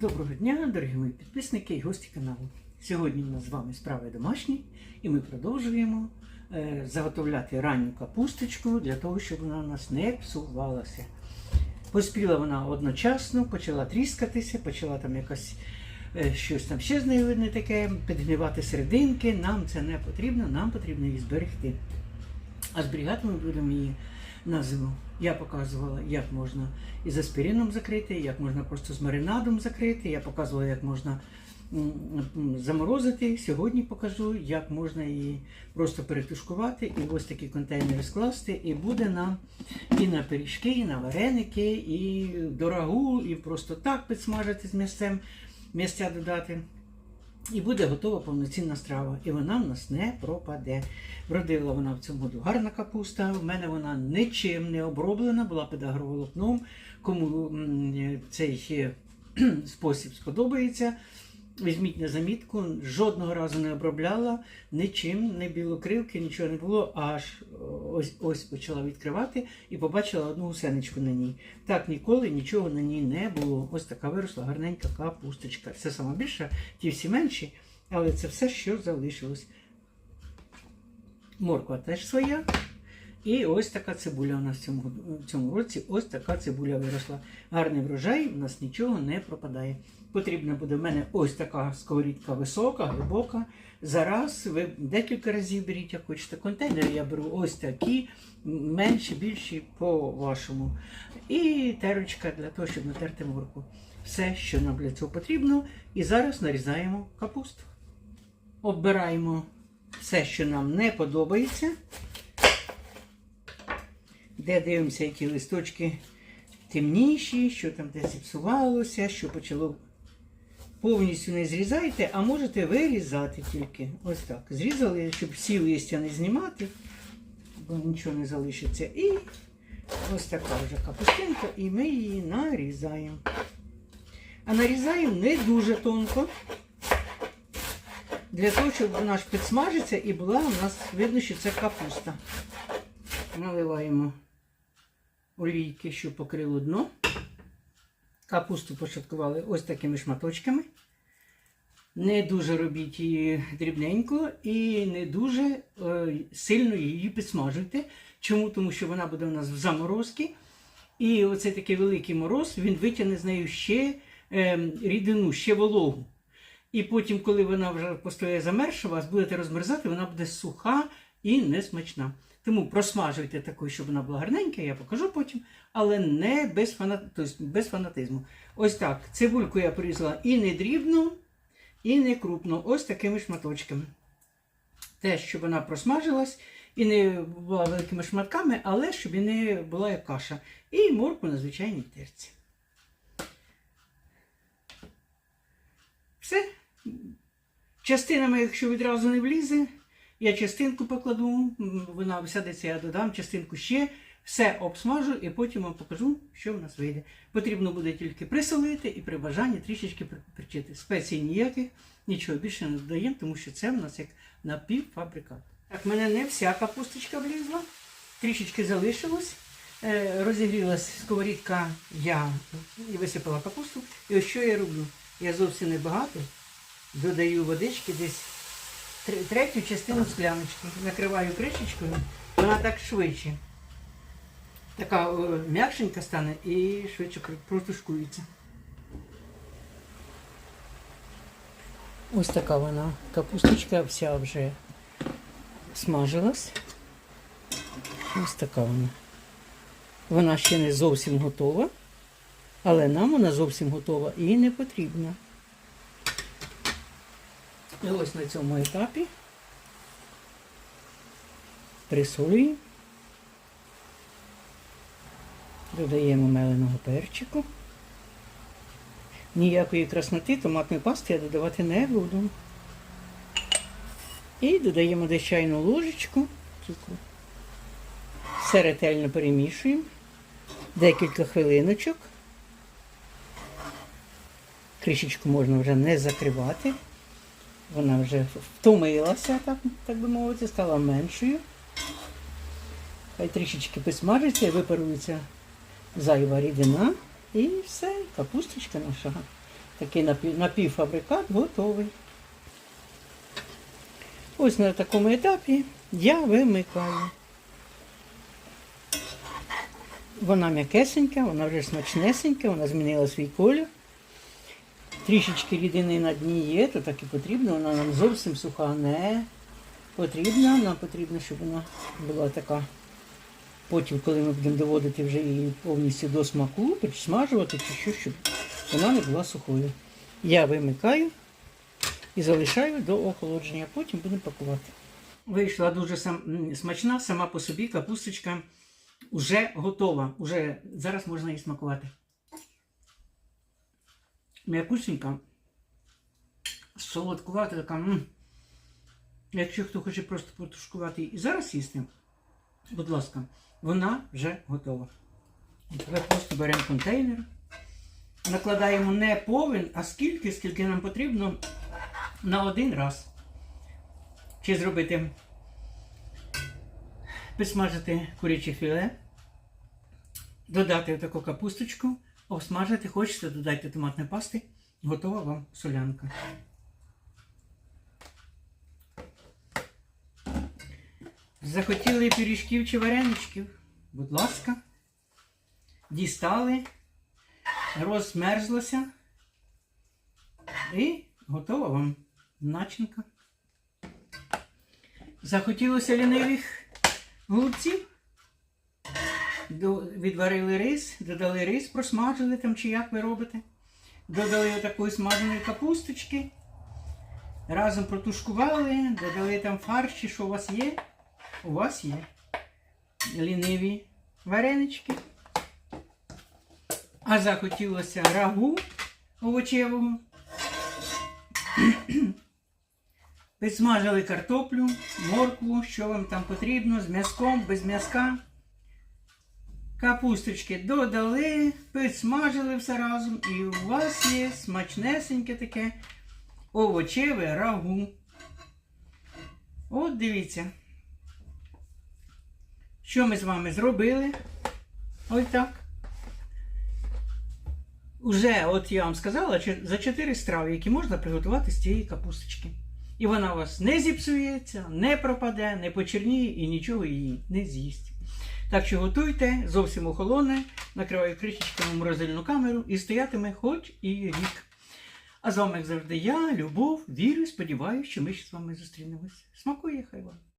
Доброго дня, дорогі мої підписники і гості каналу. Сьогодні у нас з вами справи домашні, і ми продовжуємо е, заготовляти ранню капусточку для того, щоб вона у нас не псувалася. Поспіла вона одночасно, почала тріскатися, почала там якось е, щось там ще з нею видно таке, підгнивати серединки. Нам це не потрібно, нам потрібно її зберегти. А зберігати ми будемо її на зиму. Я показувала, як можна із аспірином закрити, як можна просто з маринадом закрити. Я показувала, як можна заморозити. Сьогодні покажу, як можна її просто перетушкувати і ось такі контейнери скласти. І буде нам і на пиріжки, і на вареники, і дорогу, і просто так підсмажити з м'ясцем, м'ясця додати. І буде готова повноцінна страва. І вона в нас не пропаде. Вродила вона в цьому году гарна капуста. В мене вона нічим не оброблена, була під агроволокном. Кому цей е, спосіб сподобається, візьміть на замітку. Жодного разу не обробляла нічим, не білокривки, нічого не було. Аж ось ось почала відкривати і побачила одну гусеничку на ній. Так ніколи нічого на ній не було. Ось така виросла гарненька капусточка. Це сама більша, ті всі менші, але це все, що залишилось. Морква теж своя. І ось така цибуля у нас в цьому, в цьому році. Ось така цибуля виросла. Гарний врожай, у нас нічого не пропадає. Потрібна буде в мене ось така сковорідка висока, глибока. Зараз ви декілька разів беріть, як хочете контейнери. Я беру ось такі, менші, більші по вашому. І терочка для того, щоб натерти морку. Все, що нам для цього потрібно. І зараз нарізаємо капусту. Обираємо все, що нам не подобається. Де дивимося, які листочки темніші, що там десь зіпсувалося, що почало повністю не зрізайте, а можете вирізати тільки. Ось так. Зрізали, щоб всі листя не знімати, бо нічого не залишиться. І ось така вже капустинка, і ми її нарізаємо. А нарізаємо не дуже тонко. Для того, щоб вона ж підсмажиться і була у нас видно, що це капуста. Наливаємо олійки, щоб покрило дно. Капусту пошаткували ось такими шматочками. Не дуже робіть її дрібненько і не дуже е, сильно її підсмажуйте. Чому? Тому що вона буде у нас в заморозці. І оцей такий великий мороз, він витягне з нею ще е, рідину, ще вологу. І потім, коли вона вже постоє замерзша, вас будете розмерзати, вона буде суха і несмачна. Тому просмажуйте таку, щоб вона була гарненька, я покажу потім, але не без, фанат... тобто без фанатизму. Ось так. Цибульку я порізала і не дрібно, і не крупно. Ось такими шматочками. Те, щоб вона просмажилась і не була великими шматками, але щоб і не була як каша. І морку на звичайній терці. Все. Частинами, якщо відразу не влізе, я частинку покладу, вона сядеться, я додам частинку ще, все обсмажу і потім вам покажу, що в нас вийде. Потрібно буде тільки присолити і при бажанні трішечки причити. Спецій ніяких, нічого більше не додаємо, тому що це в нас як напівфабрикат. Так, в мене не вся капусточка влізла, трішечки залишилось. Е, Розігрілась сковорідка, я висипала капусту. І ось що я роблю? Я зовсім небагато додаю водички десь третю частину скляночки. Накриваю кришечкою, вона так швидше. Така м'якшенька стане і швидше протушкується. Ось така вона капусточка вся вже смажилась. Ось така вона. Вона ще не зовсім готова, але нам вона зовсім готова і не потрібна. І ось на цьому етапі присолюємо, додаємо меленого перчику. Ніякої красноти томатної пасти я додавати не буду. І додаємо десь ложечку цукру. Все ретельно перемішуємо. Декілька хвилиночок. Кришечку можна вже не закривати. Вона вже втомилася, так, так би мовити, стала меншою. Хай трішечки підсмажиться і випарується зайва рідина. І все, капусточка наша Такий напів- напівфабрикат готовий. Ось на такому етапі я вимикаю. Вона м'якесенька, вона вже смачнесенька, вона змінила свій колір. Трішечки рідини на дні є, то так і потрібно. Вона нам зовсім суха не потрібна. Нам потрібно, щоб вона була така. Потім, коли ми будемо доводити вже її повністю до смаку, підсмажувати чи що, щоб вона не була сухою. Я вимикаю і залишаю до охолодження, потім будемо пакувати. Вийшла дуже смачна сама по собі капусточка вже готова. Уже зараз можна її смакувати. М'якусенька, солодкувата така. Якщо хто хоче просто потушкувати і зараз їсти, будь ласка, вона вже готова. І тепер просто беремо контейнер, накладаємо не повен, а скільки, скільки нам потрібно на один раз. Чи зробити підсмажити куряче філе, додати таку капусточку, обсмажити, хочете, додайте томатної пасти, готова вам солянка. Захотіли пиріжків чи вареничків? Будь ласка, дістали, розмерзлося і готова вам начинка. Захотілося лінивих голубців. Відварили рис, додали рис, просмажили там чи як ви робите. Додали такої смаженої капусточки. Разом протушкували, додали там фарш, що у вас є. У вас є ліниві варенички. А захотілося рагу овочевого. Підсмажили картоплю, моркву, що вам там потрібно, з м'язком, без м'язка. Капусточки додали, підсмажили все разом, і у вас є смачнесеньке таке овочеве рагу. От дивіться. Що ми з вами зробили? Ось так. Уже, от я вам сказала, за 4 страви, які можна приготувати з цієї капусточки. І вона у вас не зіпсується, не пропаде, не почерніє і нічого її не з'їсть. Так що готуйте, зовсім охолоне, накриваю кришечками морозильну камеру і стоятиме хоч і рік. А з вами, як завжди, я, Любов, вірю, сподіваюся, що ми ще з вами зустрінемось. Смакує хай вам.